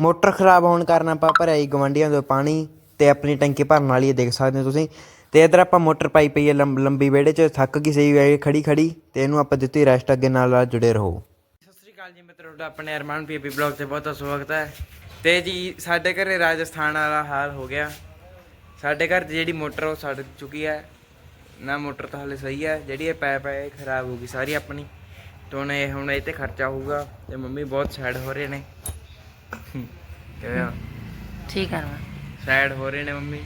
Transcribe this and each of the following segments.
Motor ਖਰਾਬ ਹੋਣ ਕਾਰਨ ਆਪਾਂ ਭਰਿਆ ਹੀ ਗਵੰਡੀਆਂ ਤੋਂ ਪਾਣੀ ਤੇ ਆਪਣੀ ਟੈਂਕੀ ਭਰਨ ਵਾਲੀ ਹੈ ਦੇਖ ਸਕਦੇ ਹੋ ਤੁਸੀਂ। ਤੇ ਇਧਰ ਆਪਾਂ ਮੋਟਰ ਪਾਈ ਪਈ ਹੈ ਲੰਬ- ਲੰਬੀ ਵਿਹੜੇ 'ਚ, ਥੱਕ ਗਈ ਸਹੀ ਵੇ ਖੜੀ ਖੜੀ, ਤੇ ਇਹਨੂੰ ਆਪਾਂ ਦਿੱਤੀ ਰੈਸਟ ਅੱਗੇ ਨਾਲ ਨਾਲ ਜੁੜੇ ਰਹੋ। ਸਤਿ ਸ੍ਰੀ ਅਕਾਲ ਜੀ ਮਿੱਤਰੋ ਤੁਹਾਡਾ ਆਪਣੇ ਅਰਮਾਨ ਪੀਪੀ ਬਲੌਗ ਤੇ ਬਹੁਤ ਸਵਾਗਤ ਹੈ। ਤੇ ਜੀ, ਸਾਡੇ ਘਰੇ ਰਾਜਸਥਾਨ ਵਾਲਾ ਹਾਲ ਹੋ ਗਿਆ। ਸਾਡੇ ਘਰ ਦੀ ਜਿਹੜੀ ਮੋਟਰ ਉਹ ਸੜ ਚੁੱਕੀ ਹੈ। ਨਾ ਮੋਟਰ ਤਾਂ ਹਲੇ ਸਹੀ ਹੈ, ਜਿਹੜੀ ਇਹ ਪੈਪ ਹੈ, ਇਹ ਖਰਾਬ ਹੋ ਗਈ ਸਾਰੀ ਆਪਣੀ। ਤੇ ਹੁਣ ਇਹ ਹੁਣ ਇਹ ਤੇ ਖਰਚਾ ਹੋਊਗਾ, ਤੇ ਮੰਮੀ ਬਹੁਤ ਸੈਡ ਹੋ ਰਹੇ ਨੇ। ਕਿਵੇਂ ਠੀਕ ਹੈ ਨਾ। ਸੈਡ ਹੋ ਰਹੇ ਨੇ ਮੰਮੀ।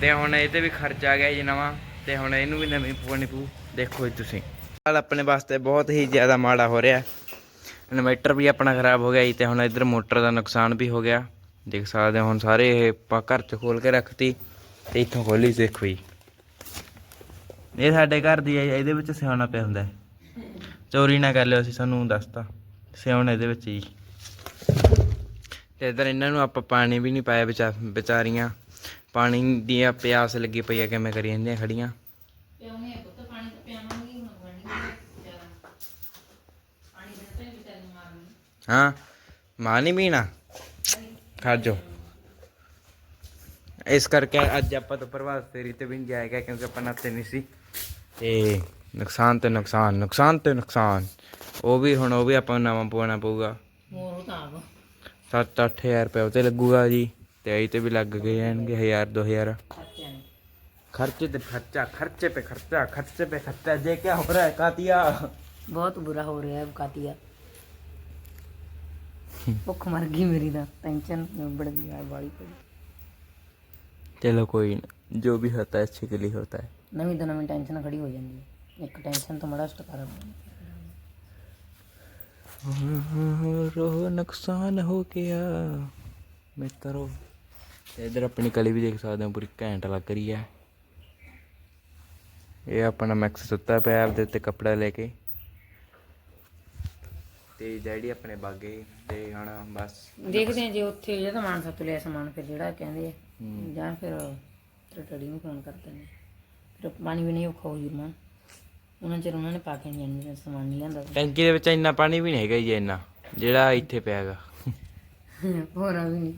ਤੇ ਹੁਣ ਇਹ ਤੇ ਵੀ ਖਰਚਾ ਆ ਗਿਆ ਜੀ ਨਵਾਂ ਤੇ ਹੁਣ ਇਹਨੂੰ ਵੀ ਨਵੀਂ ਪਵਾਉਣੀ ਪਊ। ਦੇਖੋ ਜੀ ਤੁਸੀਂ। ਹਾਲ ਆਪਣੇ ਵਾਸਤੇ ਬਹੁਤ ਹੀ ਜ਼ਿਆਦਾ ਮਾੜਾ ਹੋ ਰਿਹਾ। ਇਨਵਰਟਰ ਵੀ ਆਪਣਾ ਖਰਾਬ ਹੋ ਗਿਆ ਜੀ ਤੇ ਹੁਣ ਇੱਧਰ ਮੋਟਰ ਦਾ ਨੁਕਸਾਨ ਵੀ ਹੋ ਗਿਆ। ਦੇਖ ਸਕਦੇ ਹੋ ਹੁਣ ਸਾਰੇ ਇਹ ਆਪਾਂ ਘਰ 'ਚ ਖੋਲ ਕੇ ਰੱਖਤੀ ਤੇ ਇੱਥੋਂ ਖੋਲੀ ਦੇਖੋ ਜੀ। ਇਹ ਸਾਡੇ ਘਰ ਦੀ ਹੈ ਇਹਦੇ ਵਿੱਚ ਸਿਆਉਣਾ ਪਿਆ ਹੁੰਦਾ। ਚੋਰੀ ਨਾ ਕਰ ਲਿਓ ਅਸੀਂ ਸਾਨੂੰ ਦੱਸਤਾ। ਸਿਆਉਣਾ ਇਹਦੇ ਵਿੱਚ ਜੀ। ਤੇ ਇਧਰ ਇਹਨਾਂ ਨੂੰ ਆਪਾਂ ਪਾਣੀ ਵੀ ਨਹੀਂ ਪਾਇਆ ਵਿਚਾ ਵਿਚਾਰੀਆਂ। ਪਾਣੀ ਦੀ ਪਿਆਸ ਲੱਗੀ ਪਈ ਆ ਕਿਵੇਂ ਕਰੀ ਜਾਂਦੀਆਂ ਖੜੀਆਂ। ਪਿਆਉਣੇ ਪੁੱਤ ਪਾਣੀ ਤਾਂ ਪਿਆਵਾਂਗੀ ਹੁਣ ਗਵੰਡੀ ਜ਼ਿਆਦਾ ਪਾਣੀ ਦੇ ਤੇ ਵਿਚਾਰੀ ਮਾਰਨੀ। ਹਾਂ ਮਾਂ ਨਹੀਂ ਪੀਣਾ? ਖੜ ਇਸ ਕਰਕੇ ਅੱਜ ਆਪਾਂ ਤੋਂ ਪ੍ਰਵਾਸ ਫੇਰੀ ਤੇ ਵੀ ਨਹੀਂ ਜਾਏਗਾ ਕਿਉਂਕਿ ਆਪਾਂ ਨਾਤੇ ਨਹੀਂ ਸੀ। ਤੇ ਨੁਕਸਾਨ ਤੇ ਨੁਕਸਾਨ ਨੁਕਸਾਨ ਤੇ ਨੁਕਸਾਨ। ਉਹ ਵੀ ਹੁਣ ਉਹ ਵੀ ਆਪਾਂ ਨੂੰ ਨਵਾਂ ਪਵਾਉਣਾ ਪਊਗਾ। ਮੋਰ ਤਾਂ ਆਪ। 7-8000 ਰੁਪਏ ਉਤੇ ਲੱਗੂਗਾ ਜੀ ਤੇ ਆਈ ਤੇ ਵੀ ਲੱਗ ਗਏ ਜਾਣਗੇ 1000 2000 ਖਰਚੇ ਤੇ ਖਰਚਾ ਖਰਚੇ पे ਖਰਚਾ ਖਰਚੇ पे ਖਰਚਾ ਜੇ ਕੀ ਹੋ ਰਿਹਾ ਹੈ ਕਾਤੀਆ। ਬਹੁਤ ਬੁਰਾ ਹੋ ਰਿਹਾ ਹੈ ਕਾਤੀਆ। ਭੁੱਖ ਮਰ ਗਈ ਮੇਰੀ ਦਾ ਟੈਨਸ਼ਨ ਬੜੀ ਆ ਵਾਲੀ ਪਈ। ਚਲੋ ਕੋਈ ਨਾ ਜੋ ਵੀ ਹੁੰਦਾ ਹੈ ਅੱਛੇ ਲਈ ਹੁੰਦਾ ਹੈ। ਨਵੀਂ ਤਾਂ ਨਵੀਂ ਟੈਨਸ਼ਨ ਖੜੀ ਹੋ ਜਾਂਦੀ ਹੈ। ਇੱਕ ਟੈਨਸ਼ਨ ਤੋਂ ਮੜਾ ਛੁਟਕਾਰਾ ਰੋਹ ਨੁਕਸਾਨ ਹੋ ਗਿਆ। ਮਿੱਤਰੋ ਇਧਰ ਆਪਣੀ ਕਲੀ ਵੀ ਦੇਖ ਸਕਦੇ ਹੋ ਪੂਰੀ ਘੈਂਟ ਲੱਗ ਰਹੀ ਹੈ। ਇਹ ਆਪਣਾ ਮੈਕਸ ਸੁੱਤਾ ਪਿਆ ਆਪਦੇ ਉੱਤੇ ਕੱਪੜਾ ਲੈ ਕੇ। ਤੇ ਡੈਡੀ ਆਪਣੇ ਬਾਗੇ ਤੇ ਹੁਣ ਬਸ ਦੇਖਦੇ ਆ ਜੇ ਉੱਥੇ ਜਿਹੜਾ ਸਮਾਨ ਸੱਤ ਲਿਆ ਸਮਾਨ ਫਿਰ ਜਿਹੜਾ ਕਹਿੰਦੇ ਜਾਂ ਫਿਰ ਟੜੀ ਨੂੰ ਫੋਨ ਕਰਦੇ ਨੇ ਫਿਰ ਪਾਣੀ ਵੀ ਨਹੀਂ ਔਖਾ ਹੋ ਮਾਂ ਉਹਨਾਂ ਚਿਰ ਉਹਨਾਂ ਨੇ ਪਾ ਕੇ ਨਹੀਂ ਜਾਣੀ ਸਮਾਨ ਨਹੀਂ ਲਿਆਂਦਾ ਟੈਂਕੀ ਦੇ ਵਿੱਚ ਇੰਨਾ ਪਾਣੀ ਵੀ ਨਹੀਂ ਹੈਗਾ ਜੀ ਇੰਨਾ ਜਿਹੜਾ ਇੱਥੇ ਪਿਆ ਹੈਗਾ ਵੀ ਨਹੀਂ।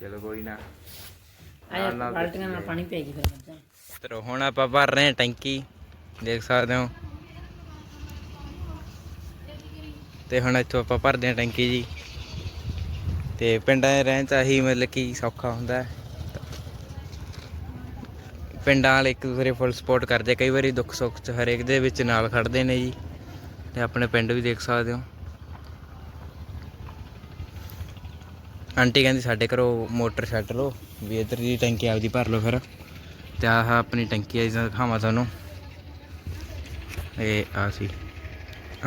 ਚਲੋ ਕੋਈ ਨਾ। ਆਇਆ ਬਾਲਟੀਆਂ ਨਾਲ ਪਾਣੀ ਪੈ ਗਈ ਫਿਰ ਮੱਝਾਂ ਤਰੋ ਹੁਣ ਆਪਾਂ ਭਰ ਰਹੇ ਹਾਂ ਟੈਂਕੀ ਦੇਖ ਸਕਦੇ ਹੋ। ਤੇ ਹੁਣ ਇੱਥੋਂ ਆਪਾਂ ਭਰਦੇ ਹਾਂ ਟੈਂਕੀ ਜੀ। ਤੇ ਪਿੰਡਾਂ 'ਚ ਰਹਿਣ 'ਚ ਆਹੀ ਮਤਲਬ ਕਿ ਸੌਖਾ ਹੁੰਦਾ ਹੈ। ਪਿੰਡਾਂ ਵਾਲੇ ਇੱਕ ਦੂਸਰੇ ਫੁੱਲ ਸਪੋਰਟ ਕਰਦੇ ਕਈ ਵਾਰੀ ਦੁੱਖ ਸੁੱਖ 'ਚ ਹਰੇਕ ਦੇ ਵਿੱਚ ਨਾਲ ਖੜਦੇ ਨੇ ਜੀ। ਤੇ ਆਪਣੇ ਪਿੰਡ ਵੀ ਦੇਖ ਸਕਦੇ ਹੋ। ਆਂਟੀ ਕਹਿੰਦੀ ਸਾਡੇ ਘਰੋਂ ਮੋਟਰ ਛੱਡ ਲਓ, ਵੀ ਇੱਧਰ ਦੀ ਟੈਂਕੀ ਆਪਦੀ ਭਰ ਲਓ ਫਿਰ। ਤੇ ਆਹ ਆਪਣੀ ਟੈਂਕੀ ਆ ਜਿਹਦਾ ਦਿਖਾਵਾਂ ਤੁਹਾਨੂੰ। ਇਹ ਆ ਸੀ।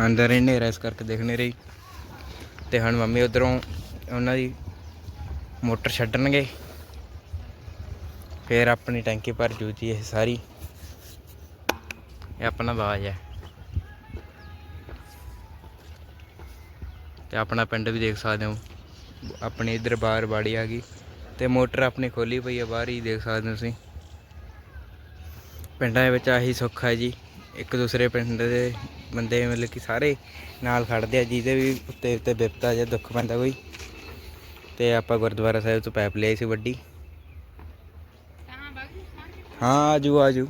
ਅੰਦਰ ਹੀ ਹਨੇਰਾ ਇਸ ਕਰਕੇ ਦੇਖ ਨਹੀਂ ਰਹੀ। ਤੇ ਹੁਣ ਮੰਮੀ ਉਧਰੋਂ ਉਹਨਾਂ ਦੀ ਮੋਟਰ ਛੱਡਣਗੇ। ਫਿਰ ਆਪਣੀ ਟੈਂਕੀ ਭਰ ਜੂ ਜੀ ਇਹ ਸਾਰੀ। ਇਹ ਆਪਣਾ ਬਾਜ ਹੈ। ਤੇ ਆਪਣਾ ਪਿੰਡ ਵੀ ਦੇਖ ਸਕਦੇ ਹੋ। ਆਪਣੀ ਇਧਰ ਬਾਹਰ ਬਾੜੀ ਆ ਗਈ। ਤੇ ਮੋਟਰ ਆਪਣੀ ਖੋਲੀ ਪਈ ਹੈ ਬਾਹਰ ਹੀ ਦੇਖ ਸਕਦੇ ਹੋ ਤੁਸੀਂ। ਪਿੰਡਾਂ ਦੇ ਵਿੱਚ ਆਹੀ ਸੁੱਖ ਹੈ ਜੀ। ਇੱਕ ਦੂਸਰੇ ਪਿੰਡ ਦੇ ਬੰਦੇ ਮਤਲਬ ਕਿ ਸਾਰੇ ਨਾਲ ਖੜਦੇ ਆ, ਜਿਹਦੇ ਵੀ ਉੱਤੇ ਉੱਤੇ ਬਿਪਤਾ ਜਾਂ ਦੁੱਖ ਪੈਂਦਾ ਕੋਈ। ਤੇ ਆਪਾਂ ਗੁਰਦੁਆਰਾ ਸਾਹਿਬ ਤੋਂ ਪੈਪ ਲਿਆਈ ਸੀ ਵੱਡੀ। ਹਾਂ, ਆਜੂ ਆਜੂ।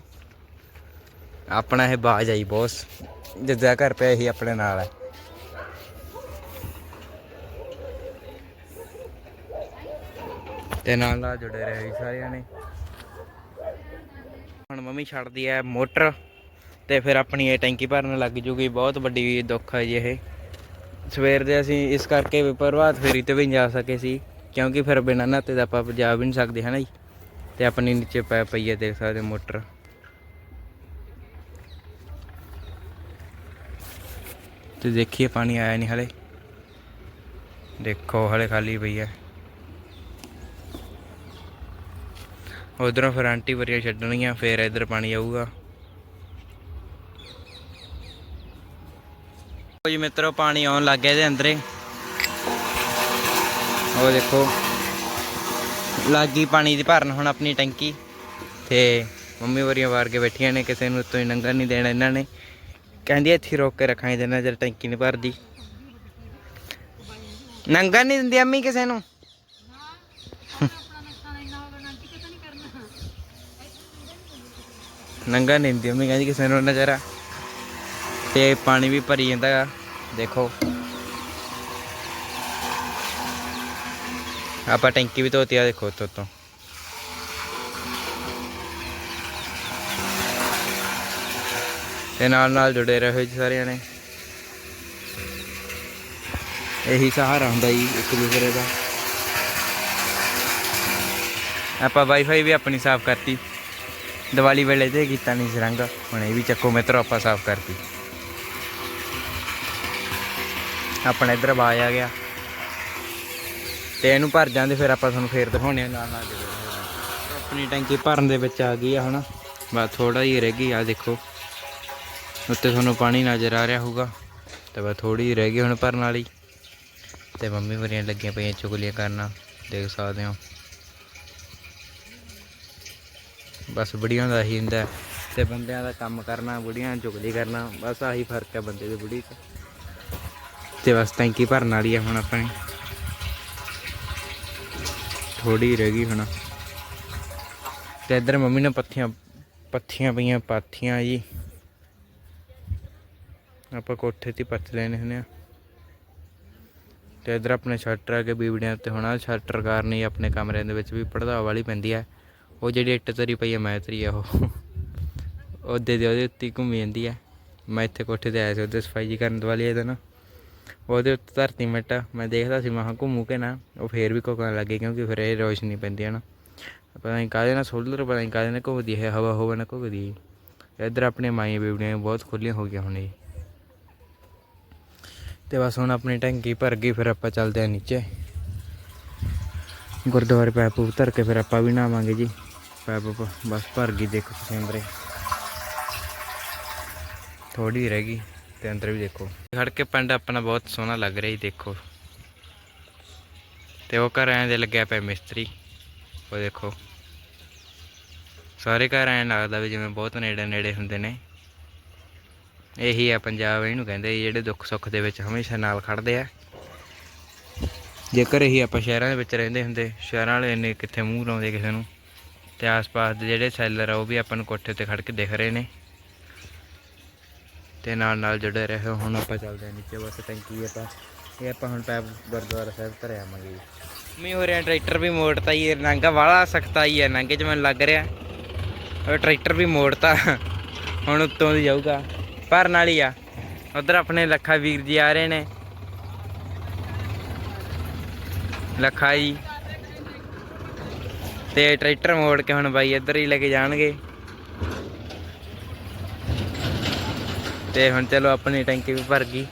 ਆਪਣਾ ਇਹ ਬਾਜ ਆਈ ਬੋਸ ਜਿੱਦਾਂ ਘਰ ਪਿਆ ਇਹੀ ਆਪਣੇ ਨਾਲ ਹੈ। ਤੇ ਨਾਲ ਨਾਲ ਜੁੜੇ ਰਹੇ ਜੀ ਸਾਰਿਆਂ ਨੇ। ਹੁਣ ਮੰਮੀ ਛੱਡਦੀ ਹੈ ਮੋਟਰ, ਤੇ ਫਿਰ ਆਪਣੀ ਇਹ ਟੈਂਕੀ ਭਰਨ ਲੱਗ ਜੂਗੀ। ਬਹੁਤ ਵੱਡੀ ਦੁੱਖ ਹੈ ਜੀ ਇਹ। ਸਵੇਰ ਦੇ ਅਸੀਂ ਇਸ ਕਰਕੇ ਵੀ ਪ੍ਰਭਾਤ ਫੇਰੀ ਤੇ ਵੀ ਨਹੀਂ ਜਾ ਸਕੇ ਸੀ, ਕਿਉਂਕਿ ਫਿਰ ਬਿਨਾਂ ਨਾਤੇ ਦਾ ਆਪਾਂ ਜਾ ਵੀ ਨਹੀਂ ਸਕਦੇ, ਹਨਾ ਜੀ? ਤੇ ਆਪਣੀ ਨੀਚੇ ਪੈ ਪਈ ਹੈ ਦੇਖ ਸਕਦੇ ਮੋਟਰ। ਤੇ ਦੇਖੀਏ, ਪਾਣੀ ਆਇਆ ਨਹੀਂ ਹਲੇ। ਦੇਖੋ, ਹਲੇ ਖਾਲੀ ਪਈ ਹੈ ਉਧਰੋਂ ਫਿਰ ਆਂਟੀ ਵਰੀਆਂ ਛੱਡਣਗੀਆਂ, ਫਿਰ ਇੱਧਰ ਪਾਣੀ ਆਊਗਾ। ਜੀ ਮਿੱਤਰੋ, ਪਾਣੀ ਆਉਣ ਲੱਗ ਗਿਆ ਇਹਦੇ ਅੰਦਰੇ। ਉਹ ਦੇਖੋ। ਲੱਗ ਪਾਣੀ ਦੀ ਭਰਨ ਹੁਣ ਆਪਣੀ ਟੈਂਕੀ। ਤੇ ਮੰਮੀ ਵਰੀਆਂ ਵਾਰ ਕੇ ਬੈਠੀਆਂ ਨੇ, ਕਿਸੇ ਨੂੰ ਉੱਤੋਂ ਹੀ ਲੰਘਣ ਨਹੀਂ ਦੇਣਾ ਇਹਨਾਂ ਨੇ। ਕਹਿੰਦੀ ਇੱਥੇ ਰੋਕ ਕੇ ਰੱਖਾਂਗੇ ਜਿੰਨਾ ਚਿਰ ਟੈਂਕੀ ਨਹੀਂ ਭਰਦੀ। ਨੰਗਾ ਨਹੀਂ ਦਿੰਦੀ ਅੰਮੀ ਕਿਸੇ ਨੂੰ? ਨੰਗਾ ਨਹੀਂ ਦਿੰਦੀ ਅੰਮੀ, ਕਹਿੰਦੀ ਕਿਸੇ ਨੂੰ ਨਜ਼ਰ। ਤੇ ਪਾਣੀ ਵੀ ਭਰੀ ਜਾਂਦਾ ਗਾ, ਦੇਖੋ। ਆਪਾਂ ਟੈਂਕੀ ਵੀ ਧੋਤੀ ਆ, ਦੇਖੋ ਉੱਤੋਂ ਤੋਂ ਤੇ ਨਾਲ ਨਾਲ ਜੁੜੇ ਰਹੋ ਜੀ ਸਾਰਿਆਂ ਨੇ। ਇਹੀ ਸਹਾਰਾ ਹੁੰਦਾ ਜੀ ਇੱਕ ਦੂਸਰੇ ਦਾ। ਆਪਾਂ ਵਾਈਫਾਈ ਵੀ ਆਪਣੀ ਸਾਫ਼ ਕਰਤੀ। ਦੀਵਾਲੀ ਵੇਲੇ ਤੇ ਕੀਤਾ ਨਹੀਂ ਸੀ ਹੁਣ ਇਹ ਵੀ ਚੱਕੋ ਮਿੱਤਰੋ ਆਪਾਂ ਸਾਫ਼ ਕਰਤੀ। ਆਪਣਾ ਇਧਰ ਆਵਾਜ਼ ਆ ਗਿਆ। ਤੇ ਇਹਨੂੰ ਭਰ ਜਾਂਦੇ, ਫਿਰ ਆਪਾਂ ਤੁਹਾਨੂੰ ਫੇਰ ਦਿਖਾਉਣੇ ਆ ਨਾਲ ਨਾਲ ਆਪਣੀ ਟੈਂਕੀ ਭਰਨ ਦੇ ਵਿੱਚ ਆ ਗਈ ਆ ਹੁਣ ਬਸ ਥੋੜਾ ਹੀ ਰਹਿ ਗਈ ਆ, ਦੇਖੋ। ਉੱਤੇ ਤੁਹਾਨੂੰ ਪਾਣੀ ਨਜ਼ਰ ਆ ਰਿਹਾ ਹੋਊਗਾ। ਤੇ ਬਸ ਥੋੜੀ ਹੀ ਰਹਿ ਗਈ ਹੁਣ ਭਰਨ ਵਾਲੀ। ਤੇ ਮੰਮੀ ਮੇਰੀਆਂ ਲੱਗੀਆਂ ਪਈਆਂ ਚੁਗਲੀਆਂ ਕਰਨਾ। ਦੇਖ ਸਕਦੇ ਹੋ। ਬਸ ਬੁੜੀਆਂ ਦਾ ਹੀ ਹੁੰਦਾ ਹੈ। ਤੇ ਬੰਦਿਆਂ ਦਾ ਕੰਮ ਕਰਨਾ, ਬੁੜੀਆਂ ਚੁਗਲੀ ਕਰਨਾ, ਬਸ ਆਹੀ ਫ਼ਰਕ ਹੈ ਬੰਦੇ ਤੇ ਬੁੜੀ 'ਚ। ਤੇ ਬਸ ਟੈਂਕੀ ਭਰਨ ਵਾਲੀ ਹੈ ਹੁਣ ਆਪਣੀ। ਥੋੜੀ ਰਹਿ ਗਈ ਹੁਣ। ਤੇ ਇੱਧਰ ਮੰਮੀ ਨੇ ਪੱਥੀਆਂ ਪੱਥੀਆਂ ਪਈਆਂ, ਪਾਥੀਆਂ ਜੀ। ਆਪਾਂ ਕੋਠੇ ਤੇ ਪੱਥ ਲੈਣੇ ਹੁੰਦੇ ਆ। ਤੇ ਇਧਰ ਆਪਣੇ ਸ਼ਟਰ ਆ ਕੇ ਬੀਬੜਿਆਂ ਉੱਤੇ ਹੋਣਾ ਸ਼ਟਰ ਕਾਰਨ ਹੀ ਆਪਣੇ ਕਮਰਿਆਂ ਦੇ ਵਿੱਚ ਵੀ ਪੜਦਾ ਵਾਲੀ ਪੈਂਦੀ ਆ। ਉਹ ਜਿਹੜੀ ਇੱਟ ਤਰੀ ਪਈ ਆ, ਮੈਂ ਤਰੀ ਆ ਉਹ। ਉਹਦੇ ਦੇ ਉਹਦੇ ਉੱਤੇ ਘੁੰਮੀ ਜਾਂਦੀ ਆ। ਮੈਂ ਇੱਥੇ ਕੋਠੇ ਤੇ ਆਇਆ ਸੀ, ਉਹਦੇ ਸਫ਼ਾਈ ਜੀ ਕਰਨ ਵਾਲੀ ਇਹਦਾ ਨਾ ਉਹਦੇ ਉੱਤੇ ਧਰਤੀ ਮਿੱਟ ਮੈਂ ਦੇਖਦਾ ਸੀ ਮਹਾਂ ਘੁੰਮੂ ਕੇ ਨਾ, ਉਹ ਫੇਰ ਵੀ ਕੋਕਣ ਲੱਗੇ ਕਿਉਂਕਿ ਫਿਰ ਇਹ ਰੋਸ਼ਨੀ ਪੈਂਦੀ ਹੈ ਨਾ ਪਤਾ ਨਹੀਂ ਕਾਹਦੇ ਨਾਲ ਸੋਲਰ ਪਤਾ ਨਹੀਂ ਕਾਹਦੇ ਨਾਲ ਘੁੰਮਦੀ ਹੈ, ਹਵਾ ਹੋਵੇ ਨਾ ਘੁੰਮਦੀ ਇੱਧਰ ਆਪਣੇ ਮਾਈਆਂ ਬੀਬੜੀਆਂ ਬਹੁਤ ਖੁੱਲੀਆਂ ਹੋ ਗਈਆਂ ਹੁਣ ਇਹ ਤੇ ਬਸ ਹੁਣ ਆਪਣੀ ਟੈਂਕੀ ਭਰ ਗਈ, ਫਿਰ ਆਪਾਂ ਚੱਲਦੇ ਆ ਨੀਚੇ। ਗੁਰਦੁਆਰੇ ਪੈਪ ਪੂਪ ਧਰ ਕੇ ਫਿਰ ਆਪਾਂ ਵੀ ਨਹਾਵਾਂਗੇ ਜੀ। ਪੈਪ ਬਸ ਭਰ ਗਈ, ਦੇਖੋ ਤੁਸੀਂ ਅੰਦਰੇ। ਥੋੜੀ ਰਹਿ ਗਈ। ਤੇ ਅੰਦਰ ਵੀ ਦੇਖੋ। ਖੜ ਕੇ ਪਿੰਡ ਆਪਣਾ ਬਹੁਤ ਸੋਹਣਾ ਲੱਗ ਰਿਹਾ ਜੀ, ਦੇਖੋ। ਤੇ ਉਹ ਘਰ ਐਂ ਦੇ ਲੱਗਿਆ ਪਿਆ ਮਿਸਤਰੀ। ਉਹ ਦੇਖੋ। ਸਾਰੇ ਘਰ ਐਂ ਲੱਗਦਾ ਵੀ ਜਿਵੇਂ ਬਹੁਤ ਨੇੜੇ ਨੇੜੇ ਹੁੰਦੇ ਨੇ। ਇਹੀ ਆ ਪੰਜਾਬ, ਇਹਨੂੰ ਕਹਿੰਦੇ ਜਿਹੜੇ ਦੁੱਖ ਸੁੱਖ ਦੇ ਵਿੱਚ ਹਮੇਸ਼ਾ ਨਾਲ ਖੜਦੇ ਆ। ਜੇਕਰ ਇਹੀ ਆਪਾਂ ਸ਼ਹਿਰਾਂ ਦੇ ਵਿੱਚ ਰਹਿੰਦੇ ਹੁੰਦੇ, ਸ਼ਹਿਰਾਂ ਵਾਲੇ ਇੰਨੇ ਕਿੱਥੇ ਮੂੰਹ ਲਾਉਂਦੇ ਕਿਸੇ ਨੂੰ। ਤੇ ਆਸ-ਪਾਸ ਦੇ ਜਿਹੜੇ ਸੈਲਰ ਆ, ਉਹ ਵੀ ਆਪਾਂ ਨੂੰ ਕੋਠੇ ਤੇ ਖੜ ਕੇ ਦਿਖ ਰਹੇ ਨੇ। ਤੇ ਨਾਲ ਨਾਲ ਜੁੜੇ ਰਹੋ, ਹੁਣ ਆਪਾਂ ਚੱਲਦੇ ਹਾਂ ਨੀਚੇ, ਬਸ ਟੈਂਕੀ ਆਪਾਂ। ਇਹ ਆਪਾਂ ਹੁਣ ਪੈਪ ਗੁਰਦੁਆਰਾ ਸਾਹਿਬ ਧਰ ਆਵਾਂਗੇ ਜੀ। ਹੋ ਰਿਹਾ, ਟਰੈਕਟਰ ਵੀ ਮੋੜਤਾ ਹੀ ਨਾਂਗਾ ਵਾਲਾ ਸਖਤਾ ਹੀ ਹੈ, ਨਾਂਗੇ 'ਚ ਮੈਨੂੰ ਲੱਗ ਰਿਹਾ। ਉਹ ਟਰੈਕਟਰ ਵੀ ਮੋੜਤਾ, ਹੁਣ ਉੱਤੋਂ ਦੀ ਜਾਊਗਾ। ਪਰ ਨਾਲ ਹੀ ਆ। ਉਧਰ ਆਪਣੇ ਲੱਖਾ ਵੀਰ ਜੀ ਆ ਰਹੇ ਨੇ। ਲੱਖਾ ਜੀ। ਤੇ ਟਰੈਕਟਰ ਮੋੜ ਕੇ ਹੁਣ ਬਾਈ ਇੱਧਰ ਹੀ ਲੈ ਕੇ ਜਾਣਗੇ। ਤੇ ਹੁਣ ਚਲੋ ਆਪਣੀ ਟੈਂਕੀ ਵੀ ਭਰ ਗਈ।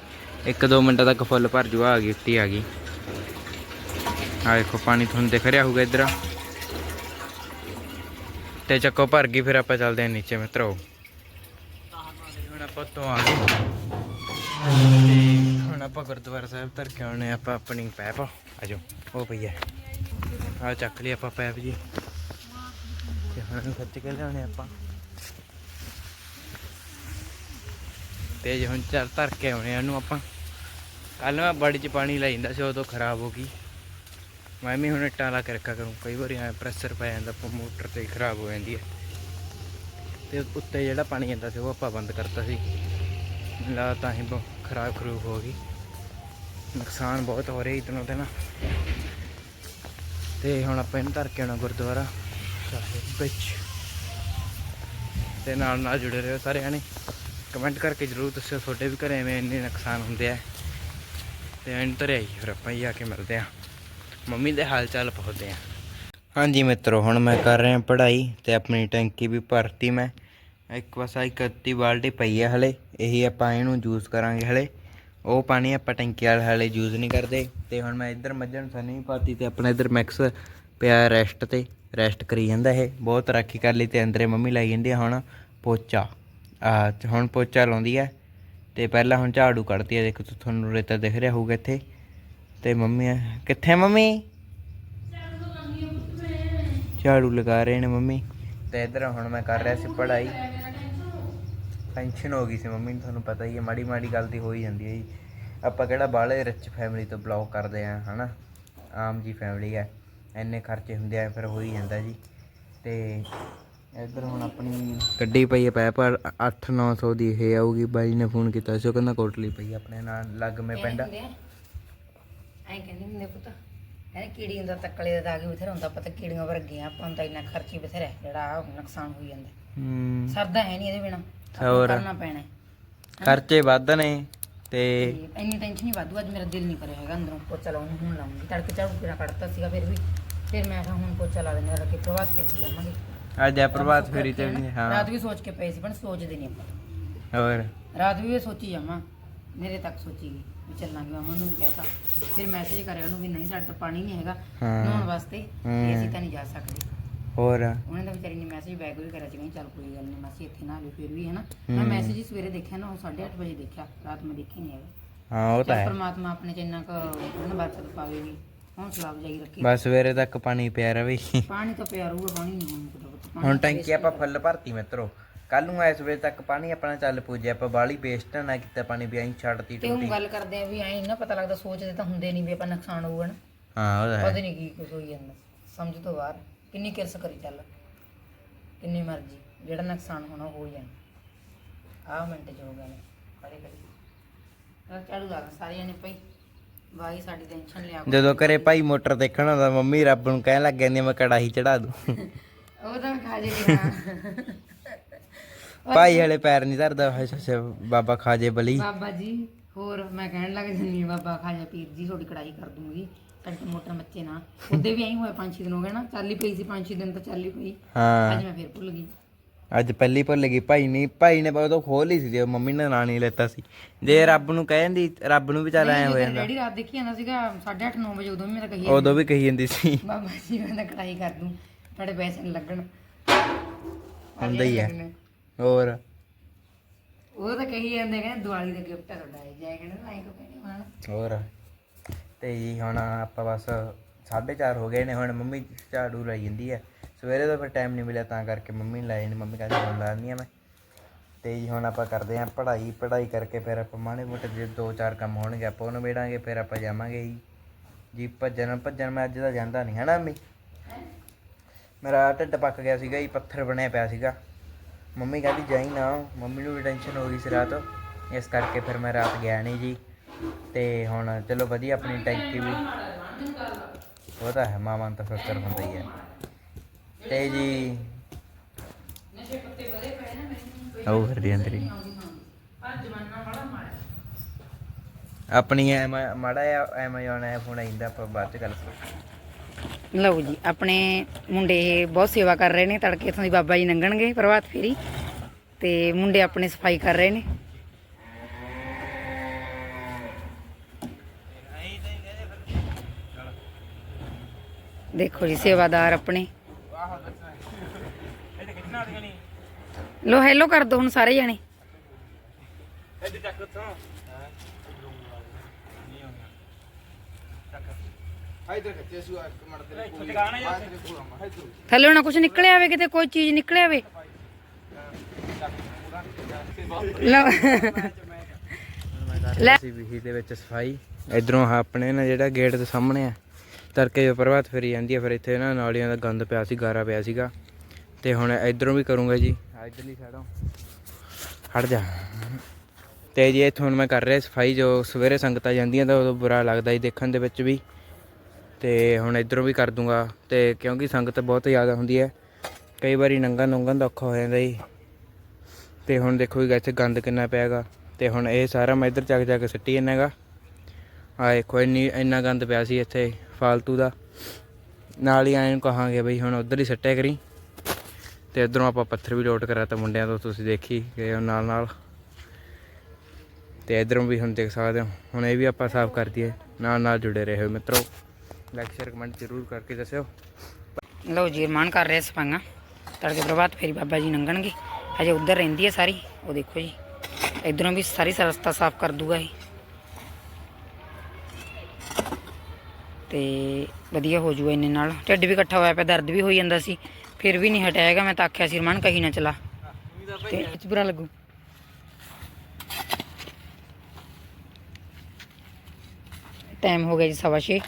ਇੱਕ ਦੋ ਮਿੰਟਾਂ ਤੱਕ ਫੁੱਲ ਭਰ ਜੂ ਆ ਗਈ ਉੱਤੀ ਆ ਗਈ। ਆ ਦੇਖੋ ਪਾਣੀ ਤੁਹਾਨੂੰ ਦਿਖ ਰਿਹਾ ਹੋਊਗਾ ਇੱਧਰ। ਤੇ ਚੱਕੋ, ਭਰ ਗਈ, ਫਿਰ ਆਪਾਂ ਚੱਲਦੇ ਹਾਂ ਨੀਚੇ ਮਿੱਤਰੋ ਹੁਣ ਆਪਾਂ ਤੋਂ ਆ ਗਏ। ਤੇ ਹੁਣ ਆਪਾਂ ਗੁਰਦੁਆਰਾ ਸਾਹਿਬ ਧਰ ਕੇ ਆਉਣੇ ਆਪਾਂ ਆਪਣੀ ਪੈਪ। ਆਜੋ ਉਹ ਪਈ ਹੈ। ਆ ਚੱਕ ਲਈ ਆਪਾਂ ਪੈਪ ਜੀ। ਤੇ ਹੁਣ ਇਹਨੂੰ ਕੇ ਲਿਆਉਣੇ ਆਪਾਂ। ਤੇ ਜੇ ਹੁਣ ਚੱਲ ਧਰ ਕੇ ਆਉਣੇ ਆ ਇਹਨੂੰ ਆਪਾਂ। ਕੱਲ ਮੈਂ ਬੜੀ ਚ ਪਾਣੀ ਲੈ ਜਾਂਦਾ ਸੀ, ਉਦੋਂ ਖਰਾਬ ਹੋ ਗਈ। ਮੈਂ ਵੀ ਹੁਣ ਇੱਟਾਂ ਲਾ ਕੇ ਰੱਖਿਆ ਕਰੂੰ। ਕਈ ਵਾਰੀ ਐ ਪ੍ਰੈਸ਼ਰ ਪੈ ਜਾਂਦਾ ਮੋਟਰ ਤੇ ਖਰਾਬ ਹੋ ਜਾਂਦੀ ਹੈ। ਤੇ ਉੱਤੇ ਜਿਹੜਾ ਪਾਣੀ ਜਾਂਦਾ ਸੀ, ਉਹ ਆਪਾਂ ਬੰਦ ਕਰਤਾ ਸੀ। ਲਾ ਤਾਂ ਹੀ ਬ- ਖਰਾਬ ਖਰੂਬ ਹੋ ਗਈ। ਨੁਕਸਾਨ ਬਹੁਤ ਹੋ ਰਿਹਾ ਇਤਨੋਂ ਤੇ ਨਾ। ਤੇ ਹੁਣ ਆਪਾਂ ਇਹਨੂੰ ਧਰ ਕੇ ਆਉਣਾ ਗੁਰਦੁਆਰਾ ਸਾਹਿਬ ਵਿੱਚ। ਤੇ ਨਾਲ ਨਾਲ ਜੁੜੇ ਰਹੋ ਸਾਰੇ ਜਾਣੇ ਕਮੈਂਟ ਕਰਕੇ ਜਰੂਰ ਦੱਸਿਓ ਤੁਹਾਡੇ ਵੀ ਘਰੇ ਐਵੇਂ ਇੰਨੇ ਨੁਕਸਾਨ ਹੁੰਦੇ ਆ। ਤੇ ਐਂ ਧਰਿਆ ਹੀ ਫਿਰ ਆਪਾਂ ਹੀ ਆ ਕੇ ਮਿਲਦੇ ਆ ਮੰਮੀ ਦੇ ਹਾਲ ਚਾਲ ਪੁੱਛਦੇ ਆ ਹਾਂਜੀ ਮਿੱਤਰੋ, ਹੁਣ ਮੈਂ ਕਰ ਰਿਹਾ ਪੜ੍ਹਾਈ ਤੇ ਆਪਣੀ ਟੈਂਕੀ ਵੀ ਭਰਤੀ ਮੈਂ। ਇੱਕ ਬਸ ਇੱਕ ਅੱਧੀ ਬਾਲਟੀ ਪਈ ਹੈ ਹਲੇ, ਇਹੀ ਆਪਾਂ ਇਹਨੂੰ ਯੂਜ਼ ਕਰਾਂਗੇ ਹਲੇ। ਉਹ ਪਾਣੀ ਆਪਾਂ ਟੈਂਕੀ ਵਾਲਾ ਹਲੇ ਯੂਜ਼ ਨਹੀਂ ਕਰਦੇ। ਤੇ ਹੁਣ ਮੈਂ ਇੱਧਰ ਮੱਝਾਂ ਨੂੰ ਨਹੀਂ ਪਾਤੀ ਤੇ ਆਪਣਾ ਇੱਧਰ ਮੈਕਸ ਪਿਆ ਰੈਸਟ ਤੇ। ਰੈਸਟ ਕਰੀ ਜਾਂਦਾ ਇਹ। ਬਹੁਤ ਰਾਖੀ ਕਰ ਲਈ ਤੇ ਅੰਦਰੇ ਮੰਮੀ ਲਾਈ ਜਾਂਦੀ ਆ ਹੁਣ ਪੋਚਾ। ਆ, ਹੁਣ ਪੋਚਾ ਲਾਉਂਦੀ ਹੈ ਤੇ ਪਹਿਲਾਂ ਹੁਣ ਝਾੜੂ ਕੱਢਦੀ ਹੈ ਦੇਖੋ ਤੁਹਾਨੂੰ ਰੇਤਾ ਦਿਖ ਰਿਹਾ ਹੋਊਗਾ ਇੱਥੇ। ਤੇ ਮੰਮੀ ਕਿੱਥੇ ਮੰਮੀ? ਝਾੜੂ ਲਗਾ ਰਹੇ ਨੇ ਮੰਮੀ। ਤੇ ਇਧਰ ਹੁਣ ਮੈਂ ਕਰ ਰਿਹਾ ਸੀ ਪੜ੍ਹਾਈ। ਟੈਨਸ਼ਨ ਹੋ ਗਈ ਸੀ ਮੰਮੀ ਨੂੰ ਤੁਹਾਨੂੰ ਪਤਾ ਹੀ ਹੈ ਮਾੜੀ ਮਾੜੀ ਗੱਲ ਦੀ ਹੋ ਹੀ ਜਾਂਦੀ ਹੈ ਜੀ। ਆਪਾਂ ਕਿਹੜਾ ਬਾਹਲੇ ਰਿਚ ਫੈਮਿਲੀ ਤੋਂ ਬਿਲੋਂਗ ਕਰਦੇ ਆ, ਹਨਾ? ਆਮ ਜੀ ਫੈਮਿਲੀ ਹੈ ਇੰਨੇ ਖਰਚੇ ਹੁੰਦੇ ਆ, ਫਿਰ ਹੋ ਹੀ ਜਾਂਦਾ ਜੀ। ਤੇ ਇੱਧਰ ਹੁਣ ਆਪਣੀ ਗੱਡੀ ਪਈ ਹੈ ਪੈ ਪਰ 8-900 ਦੀ ਇਹ ਆਊਗੀ। ਬਾਈ ਨੇ ਫੋਨ ਕੀਤਾ ਸੀ ਉਹ ਕਹਿੰਦਾ ਕੋਟਲੀ ਪਈ ਆਪਣੇ ਨਾਲ ਲੱਗਵੇਂ ਪਿੰਡ। ਐਂ ਕਹਿੰਦੇ ਹੁੰਦੇ ਪੁੱਤ। ਐ ਕੀੜੀ ਹੁੰਦਾ ਤੱਕਲੇ ਦਾ ਦਾਗ ਵੀ ਬਥੇਰਾ ਹੁੰਦਾ ਪਤਾ ਕੀੜੀਆਂ ਵਰਗੀਆਂ ਆਪਾਂ ਨੂੰ ਤਾਂ ਇੰਨਾ ਖਰਚੀ ਬਥੇਰਾ ਜਿਹੜਾ ਨੁਕਸਾਨ ਹੋਈ ਜਾਂਦਾ। ਹੂੰ। ਸਰਦਾ ਹੈ ਨਹੀਂ ਇਹਦੇ ਬਿਨਾ ਹੋਰ। ਕਰਨਾ ਪੈਣਾ। ਖਰਚੇ ਵੱਧ ਨੇ ਤੇ ਇੰਨੀ ਟੈਨਸ਼ਨ ਹੀ ਵਾਧੂ ਅੱਜ ਮੇਰਾ ਦਿਲ ਨਹੀਂ ਕਰਿਆ ਹੈਗਾ ਅੰਦਰੋਂ। ਪੋਚਾ ਲਾਉਣ ਨੂੰ ਹੁਣ ਲਾਉਂਗੀ। ਤੜਕੇ ਝਾੜੂ ਕਿਰਾ ਕੱਢਤਾ ਸੀਗਾ ਫਿਰ ਵੀ। ਫਿਰ ਮੈਂ ਕਿਹਾ ਹੁਣ ਪੋਚਾ ਲਾ ਦਿੰਦੇ ਹਾਂ ਕਿ ਪ੍ਰਭਾਤ ਫਿਰ ਸੀ ਜਾਵਾਂਗੇ। ਅੱਜ ਆ ਪ੍ਰਭਾਤ ਫੇਰੀ ਤੇ ਵੀ ਹਾਂ। ਰਾਤ ਵੀ ਸੋਚ ਕੇ ਪਏ ਸੀ ਪਰ ਸੋਚਦੇ ਨਹੀਂ ਆਪਾਂ। ਹੋਰ? ਰਾਤ ਵੀ ਇਹ ਸੋਚੀ ਜਾਵਾਂ ਮੇਰੇ ਤੱਕ ਸੋਚੀ ਗਈ ਵੀ ਚੱਲਾਂਗੇ ਮਾਮਾ ਨੂੰ ਵੀ ਕਹਿਤਾ। ਫਿਰ ਮੈਸੇਜ ਕਰਿਆ ਉਹਨੂੰ ਵੀ ਨਹੀਂ ਸਾਡੇ ਤਾਂ ਪਾਣੀ ਨਹੀਂ ਹੈਗਾ ਹਾਂ। ਨਹਾਉਣ ਵਾਸਤੇ। ਤੇ ਅਸੀਂ ਤਾਂ ਨਹੀਂ ਜਾ ਸਕਦੇ। ਹੋਰ? ਉਹਨੇ ਤਾਂ ਵਿਚਾਰੀ ਨੇ ਮੈਸੇਜ ਬੈਕ ਵੀ ਕਰਿਆ ਸੀ ਕਹਿੰਦੀ ਚੱਲ ਕੋਈ ਗੱਲ ਨਹੀਂ ਮਾਸੀ ਇੱਥੇ ਨਾ ਲਿਓ ਫਿਰ ਵੀ ਹੈ ਨਾ ਮੈਂ ਮੈਸੇਜ ਹੀ ਸਵੇਰੇ ਦੇਖਿਆ ਨਾ ਉਹ 8:30 ਵਜੇ ਦੇਖਿਆ ਰਾਤ ਮੈਂ ਦੇਖੀ ਨਹੀਂ ਹੈਗਾ। ਹਾਂ ਉਹ ਤਾਂ ਚੱਲ ਹੈ। ਪਰਮਾਤਮਾ ਆਪਣੇ ਚ ਇੰਨਾ ਕੁ ਉਹਨਾਂ ਬਰਕਤ ਪਾਵੇ ਵੀ। ਰੱਖੇ। ਬਸ ਸਵੇਰੇ ਤੱਕ ਪਾਣੀ ਪਿਆ ਰਵੇ। ਪਾਣੀ ਤਾਂ ਪਿਆ ਰਹੂਗਾ ਪਾਣੀ ਨਹੀਂ ਹੁਣ ਪਾਣੀ ਹੁਣ ਟੈਂਕੀ ਆਪਾਂ ਫੁੱਲ ਭਰਤੀ ਮਿੱਤਰੋ। ਕੱਲ ਨੂੰ ਇਸ ਵੇਲੇ ਤੱਕ ਪਾਣੀ ਆਪਣਾ ਚੱਲ ਪੂਜੇ ਆਪਾਂ ਬਾਲੀ ਵੇਸਟ ਨਾ ਕੀਤਾ ਪਾਣੀ ਵੀ ਐਂ ਛੱਡਤੀ ਤੇ ਹੁਣ ਟੂਟੀ। ਗੱਲ ਕਰਦੇ ਆ ਵੀ ਐਂ ਨਾ ਪਤਾ ਲੱਗਦਾ ਸੋਚਦੇ ਤਾਂ ਹੁੰਦੇ ਨਹੀਂ ਵੀ ਆਪਾਂ ਨੁਕਸਾਨ ਹੋਊਗਾ ਨਾ। ਹਾਂ ਉਹ ਤਾਂ ਹੈ। ਪਤਾ ਨਹੀਂ ਕੀ ਕੁਝ ਹੋਈ ਜਾਂਦਾ ਸਮਝ ਤੋਂ ਬਾਹਰ। ਕਿੰਨੀ ਕਿਰਸ ਕਰੀ ਚੱਲ। ਕਿੰਨੀ ਮਰਜ਼ੀ ਜਿਹੜਾ ਨੁਕਸਾਨ ਹੋਣਾ ਹੋ ਜਾਣਾ। ਆਹ ਮਿੰਟ ਚ ਹੋ ਗਿਆ ਨੇ ਖੜੇ ਖੜੇ ਚੱਲ ਚਾਲੂ ਲਾ ਸਾਰਿਆਂ ਨੇ ਪਈ ਬਾਈ ਸਾਡੀ ਟੈਨਸ਼ਨ ਲਿਆ ਜਦੋਂ ਘਰੇ ਭਾਈ ਮੋਟਰ ਦੇਖਣ ਆਉਂਦਾ ਮੰਮੀ ਰੱਬ ਨੂੰ ਕਹਿਣ ਲੱਗ ਜਾਂਦੀ ਮੈਂ ਕੜਾਹੀ ਚੜਾ ਦੂੰ। ਉਹ ਤਾਂ ਖਾ ਜੇ ਭਾਈ ਹਲੇ ਪੈਰ ਨਹੀਂ ਧਰਦਾ ਅੱਛਾ ਅੱਛਾ ਬਾਬਾ ਖਾਜੇ ਬਲੀ। ਬਾਬਾ ਜੀ ਹੋਰ ਮੈਂ ਕਹਿਣ ਲੱਗ ਜੰਨੀ ਬਾਬਾ ਖਾਜਾ ਪੀਰ ਜੀ ਤੁਹਾਡੀ ਕੜਾਈ ਕਰ ਦੂੰਗੀ। ਟੰਟ ਮੋਟਰ ਬੱਚੇ ਨਾ। ਉਹਦੇ ਵੀ ਐਂ ਹੋਇਆ ਪੰਜ ਛੇ ਦਿਨ ਹੋ ਗਏ ਨਾ ਚੱਲ ਪਈ ਸੀ ਪੰਜ ਛੇ ਦਿਨ ਤਾਂ ਚੱਲ ਪਈ। ਹਾਂ। ਅੱਜ ਮੈਂ ਫੇਰ ਭੁੱਲ ਗਈ। ਅੱਜ ਪਹਿਲੀ ਭੁੱਲ ਗਈ ਭਾਈ ਨਹੀਂ ਭਾਈ ਨੇ ਉਦੋਂ ਖੋਲ ਹੀ ਸੀ ਜੇ ਮੰਮੀ ਨੇ ਨਾਂ ਨਹੀਂ ਲੈਤਾ ਸੀ। ਜੇ ਰੱਬ ਨੂੰ ਕਹਿ ਜਾਂਦੀ ਰੱਬ ਨੂੰ ਵੀ ਚੱਲ ਐ ਹੋ ਜਾਂਦਾ। ਡੈਡੀ ਰਾਤ ਦੇਖੀ ਜਾਂਦਾ ਸੀਗਾ 8:30 9 ਵਜੇ ਉਦੋਂ ਵੀ ਮੇਰਾ ਕਹੀ ਉਦੋਂ ਵੀ ਕਹੀ ਜਾਂਦੀ ਸੀ। ਬਾਬਾ ਜੀ ਮੈਂ ਤਾਂ ਕੜਾਈ ਕਰ ਦੂੰ ਤੁਹਾਡੇ ਪੈਸੇ ਨਹੀਂ ਲੱਗਣ। ਹੁੰਦਾ ਹੀ ਹੈ। ਹੋਰ? ਉਹ ਤਾਂ ਕਹੀ ਜਾਂਦੇ ਕਹਿੰਦੇ ਦੀਵਾਲੀ ਦਾ ਗਿਫਟ ਹੈ ਤੁਹਾਡਾ। ਇਹ ਜਾਏ ਕਹਿੰਦੇ ਐਂ ਕੋ ਕਹਿੰਦੇ ਹੋਰ? ਤੇ ਜੀ ਹੁਣ ਆਪਾਂ ਬਸ 4:30 ਹੋ ਗਏ ਨੇ ਹੁਣ ਮੰਮੀ ਝਾੜੂ ਲਾਈ ਜਾਂਦੀ ਹੈ। ਸਵੇਰੇ ਤਾਂ ਫਿਰ ਟਾਈਮ ਨਹੀਂ ਮਿਲਿਆ, ਤਾਂ ਕਰਕੇ ਮੰਮੀ ਨੇ ਲਾਈ ਨਹੀਂ ਮੰਮੀ ਕਹਿੰਦੀ ਹੁਣ ਲਾਣੀ ਆ ਮੈਂ। ਤੇ ਜੀ ਹੁਣ ਆਪਾਂ ਕਰਦੇ ਆਂ ਪੜ੍ਹਾਈ ਪੜ੍ਹਾਈ ਕਰਕੇ ਫਿਰ ਆਪਾਂ ਮਾੜੇ ਮੋਟੇ ਜੇ ਦੋ ਚਾਰ ਕੰਮ ਹੋਣਗੇ, ਆਪਾਂ ਉਹਨੂੰ ਵੇੜਾਂਗੇ ਫਿਰ ਆਪਾਂ ਜਾਵਾਂਗੇ ਜੀ। ਜੀ ਭੱਜਣ ਭੱਜਣ ਮੈਂ ਅੱਜ ਤਾਂ ਜਾਂਦਾ ਨਹੀਂ ਹਨਾ ਮੰਮੀ? ਮੇਰਾ ਢਿੱਡ ਪੱਕ ਗਿਆ ਸੀਗਾ ਜੀ, ਪੱਥਰ ਬਣਿਆ ਪਿਆ ਸੀਗਾ। ਮੰਮੀ ਕਹਿੰਦੀ ਜਾਈ ਨਾ, ਮੰਮੀ ਨੂੰ ਵੀ ਟੈਨਸ਼ਨ ਹੋ ਗਈ ਸੀ ਰਾਤ। ਇਸ ਕਰਕੇ ਫਿਰ ਮੈਂ ਰਾਤ ਗਿਆ ਨਹੀਂ ਜੀ। ਤੇ ਹੁਣ ਚਲੋ ਵਧੀਆ ਆਪਣੀ ਟੈਂਕੀ ਵੀ। ਉਹ ਤਾਂ ਹੈ, ਮਾਵਾਂ ਨੂੰ ਤਾਂ ਫਿਕਰ ਹੁੰਦਾ ਹੀ ਹੈ। ਤੇ ਜੀ। ਉਹ ਫਿਰ ਦੀ ਅੰਦਰ ਹੀ। ਆਪਣੀ ਐ ਮਾੜਾ ਜਿਹਾ ਐਮਾਜ਼ੋਨ ਐਪ ਆਇੰਦਾ ਆਪਾਂ ਬਾਅਦ ਚ ਗੱਲ ਕਰਾਂਗੇ। ਲਓ ਜੀ, ਆਪਣੇ ਮੁੰਡੇ ਬਹੁਤ ਸੇਵਾ ਕਰ ਰਹੇ ਨੇ, ਤੜਕੇ ਇਥੋਂ ਦੀ ਬਾਬਾ ਜੀ ਲੰਘਣਗੇ ਪ੍ਰਭਾਤ ਫੇਰੀ, ਤੇ ਮੁੰਡੇ ਆਪਣੇ ਸਫ਼ਾਈ ਕਰ ਰਹੇ ਨੇ। ਦੇਖੋ ਜੀ, ਸੇਵਾਦਾਰ ਆਪਣੇ। ਲੋ ਹੈਲੋ ਕਰ ਦੋ ਹੁਣ ਸਾਰੇ ਜਣੇ। ਥੱਲੇ ਨਾ ਕੁਝ ਨਿਕਲਿਆ ਆਵੇ ਕਿਤੇ, ਕੋਈ ਚੀਜ਼ ਨਿਕਲਿਆ ਆਵੇ ਲਓ। ਲੈ। ਅਸੀਂ ਵੀ ਦੇ ਵਿੱਚ ਸਫ਼ਾਈ। ਇਧਰੋਂ ਆਪਣੇ ਨਾ ਜਿਹੜਾ ਗੇਟ ਦੇ ਸਾਹਮਣੇ ਆ। ਤੜਕੇ ਜੋ ਪ੍ਰਭਾਤ ਫੇਰੀ ਜਾਂਦੀ ਹੈ ਫਿਰ ਇੱਥੇ ਨਾ ਨਾਲੀਆਂ ਦਾ ਗੰਦ ਪਿਆ ਸੀ, ਗਾਰਾ ਪਿਆ ਸੀਗਾ। ਤੇ ਹੁਣ ਇਧਰੋਂ ਵੀ ਕਰੂੰਗਾ ਜੀ। ਆਹ ਇੱਧਰਲੀ ਸਾਈਡੋਂ ਹਟ ਜਾ। ਤੇ ਜੀ ਇੱਥੋਂ ਹੁਣ ਮੈਂ ਕਰ ਰਿਹਾ ਸਫ਼ਾਈ, ਜੋ ਸਵੇਰੇ ਸੰਗਤਾਂ ਜਾਂਦੀਆਂ ਤਾਂ ਉਦੋਂ ਬੁਰਾ ਲੱਗਦਾ ਜੀ ਦੇਖਣ ਦੇ ਵਿੱਚ ਵੀ। ਤੇ ਹੁਣ ਇਧਰੋਂ ਵੀ ਕਰ ਦੂੰਗਾ। ਤੇ ਕਿਉਂਕਿ ਸੰਗਤ ਬਹੁਤ ਜ਼ਿਆਦਾ ਹੁੰਦੀ ਹੈ, ਕਈ ਵਾਰੀ ਨੰਗਾ ਨੰਗਣ ਦਾ ਔਖਾ ਹੋ ਜਾਂਦਾ ਜੀ। ਤੇ ਹੁਣ ਦੇਖੋ ਜੀ, ਇੱਥੇ ਗੰਦ ਕਿੰਨਾ ਪਿਆਗਾ। ਤੇ ਹੁਣ ਇਹ ਸਾਰਾ ਮੈਂ ਇੱਧਰ ਚੱਕ ਚੱਕ ਕੇ ਸਿੱਟੀ ਜਾਂਨਾਗਾ ਆ ਦੇਖੋ, ਇੰਨੀ, ਇੰਨਾ ਗੰਦ ਪਿਆ ਸੀ ਇੱਥੇ। ਫਾਲਤੂ ਦਾ। ਨਾਲ ਹੀ ਐਂ ਨੂੰ ਕਹਾਂਗੇ ਬਈ ਹੁਣ ਉਧਰ ਹੀ ਸੱਟਿਆ ਕਰੀ। ਤੇ ਇਧਰੋਂ ਆਪਾਂ ਪੱਥਰ ਵੀ ਲੌਟ ਕਰਾ ਤਾਂ ਮੁੰਡਿਆਂ ਤੋਂ, ਤੁਸੀਂ ਦੇਖੀ ਗਏ ਹੋ ਨਾਲ ਨਾਲ। ਤੇ ਇਧਰੋਂ ਵੀ ਹੁਣ ਦੇਖ ਸਕਦੇ ਹੋ। ਹੁਣ ਇਹ ਵੀ ਆਪਾਂ ਸਾਫ਼ ਕਰ ਦਈਏ। ਨਾਲ ਨਾਲ ਜੁੜੇ ਰਹੋ ਮਿੱਤਰੋ। ਲਾਈਕ ਸ਼ੇਅਰ ਕਮੈਂਟ ਜ਼ਰੂਰ ਕਰਕੇ ਦੱਸਿਓ। ਲਓ ਜੀ ਰਮਾਨ ਕਰ ਰਹੇ ਸਫਾਈਆਂ। ਤੜਕੇ ਪ੍ਰਭਾਤ ਫੇਰੀ ਬਾਬਾ ਜੀ ਲੰਘਣਗੇ ਅਜੇ ਉੱਧਰ ਰਹਿੰਦੀ ਹੈ ਸਾਰੀ। ਉਹ ਦੇਖੋ ਜੀ। ਇਧਰੋਂ ਵੀ ਸਾਰੀ ਰਸਤਾ ਸਾਫ਼ ਕਰ ਦੂਗਾ ਇਹ। ਤੇ ਵਧੀਆ ਹੋ ਜੂਗਾ ਇੰਨੇ ਨਾਲ। ਢਿੱਡ ਵੀ ਇਕੱਠਾ ਹੋਇਆ ਪਿਆ, ਦਰਦ ਵੀ ਹੋਈ ਜਾਂਦਾ ਸੀ। ਫਿਰ ਵੀ ਨਹੀਂ ਹਟਿਆ ਹੈਗਾ ਮੈਂ ਤਾਂ ਆਖਿਆ ਸੀ, ਰਮਾਨ, ਕਹੀ ਨਾ ਚਲਾ। ਤੇ ਇਹ ਬੁਰਾ ਲੱਗੂ। ਟਾਈਮ ਹੋ ਗਿਆ ਜੀ ਸਵਾ ਤੇ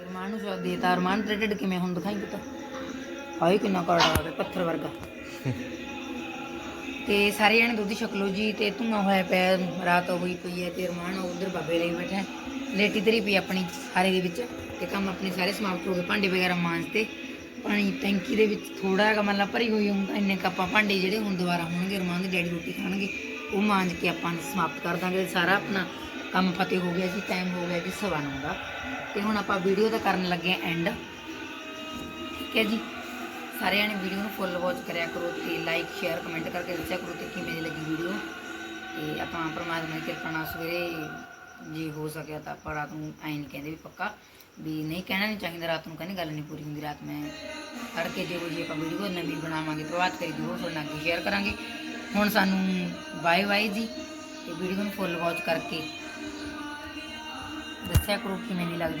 ਰਮਾਨ ਨੂੰ ਜਵਾਬ ਦੇਤਾ। ਰਮਾਨ, ਤੇਰਾ ਢਿੱਡ ਕਿਵੇਂ ਹੁਣ ਦਿਖਾਈ ਪੁੱਤ? ਹਾਏ, ਕਿੰਨਾ ਕੜਾ ਆ ਗਿਆ, ਪੱਥਰ ਵਰਗਾ। ਤੇ ਸਾਰੇ ਜਣੇ ਦੁੱਧ ਛਕ ਲਓ ਜੀ, ਤੇ ਧੂਆਂ ਹੋਇਆ ਪਿਆ, ਰਾਤ ਹੋ ਗਈ ਪਈ ਹੈ, ਤੇ ਰਮਾਨ ਉਧਰ ਬਾਬੇ ਲਈ ਬੈਠਾ ਲੇਟੀ ਤਰੀ ਪਈ ਆਪਣੀ ਹਾਰੇ ਦੇ ਵਿੱਚ ਤੇ ਕੰਮ ਆਪਣੇ ਸਾਰੇ ਸਮਾਪਤ ਹੋ ਗਏ ਭਾਂਡੇ ਵਗੈਰਾ ਮਾਂਜਤੇ ਪਾਣੀ ਟੈਂਕੀ ਦੇ ਵਿੱਚ ਥੋੜਾ ਜਿਹਾ ਮਤਲਬ ਭਰੀ ਹੋਈ ਹੁੰਦਾ, ਇੰਨੇ ਕੱਪਾਂ ਭਾਂਡੇ ਜਿਹੜੇ ਹੁਣ ਦੁਬਾਰਾ ਹੋਣਗੇ ਰਮਾਨ ਦੇ ਡੈਡੀ ਰੋਟੀ ਖਾਣਗੇ, ਉਹ ਮਾਂਜ ਕੇ ਆਪਾਂ ਸਮਾਪਤ ਕਰ ਦਾਂਗੇ। ਸਾਰਾ ਆਪਣਾ ਕੰਮ ਫਤਿਹ ਹੋ ਗਿਆ ਜੀ ਟਾਈਮ ਹੋ ਗਿਆ ਜੀ ਸਵਾ ਨੌ ਦਾ। ਤੇ ਹੁਣ ਆਪਾਂ ਵੀਡੀਓ ਦਾ ਕਰਨ ਲੱਗੇ ਆ ਐਂਡ ਠੀਕ ਹੈ ਜੀ? ਸਾਰਿਆਂ ਨੇ ਵੀਡੀਓ ਨੂੰ ਫੁੱਲ ਵਾਚ ਕਰਿਆ ਕਰੋ ਤੇ ਲਾਈਕ ਸ਼ੇਅਰ ਕਮੈਂਟ ਕਰਕੇ ਦੱਸਿਆ ਕਰੋ ਤੇ ਕਿਵੇਂ ਦੀ ਲੱਗੀ ਵੀਡੀਓ ਤੇ ਆਪਾਂ ਪਰਮਾਤਮਾ ਦੀ ਕਿਰਪਾ ਨਾਲ ਸਵੇਰੇ ਜੇ ਹੋ ਸਕਿਆ ਤਾਂ ਆਪਾਂ ਰਾਤ ਨੂੰ ਐਂ ਨਹੀਂ ਕਹਿੰਦੇ ਵੀ ਪੱਕਾ, ਵੀ ਨਹੀਂ ਕਹਿਣਾ ਨਹੀਂ ਚਾਹੀਦਾ, ਰਾਤ ਨੂੰ ਕਹਿੰਦੇ ਗੱਲ ਨਹੀਂ ਪੂਰੀ ਹੁੰਦੀ, ਰਾਤ ਮੈਂ ਤੜਕੇ ਜਿਹੋ ਜੀ ਆਪਾਂ ਵੀਡੀਓ ਨਵੀਂ ਬਣਾਵਾਂਗੇ, ਪ੍ਰਭਾਤ ਕਰੀ ਜ਼ਰੂਰ ਤੁਹਾਡੇ ਨਾਲ ਸ਼ੇਅਰ ਕਰਾਂਗੇ। ਹੁਣ ਸਾਨੂੰ ਬਾਏ ਬਾਏ ਜੀ, ਤੇ ਵੀਡੀਓ ਨੂੰ ਫੁੱਲ ਵਾਚ ਕਰਕੇ ਦੱਸਿਆ ਕਰੋ ਕਿਵੇਂ ਦੀ ਲੱਗਦੀ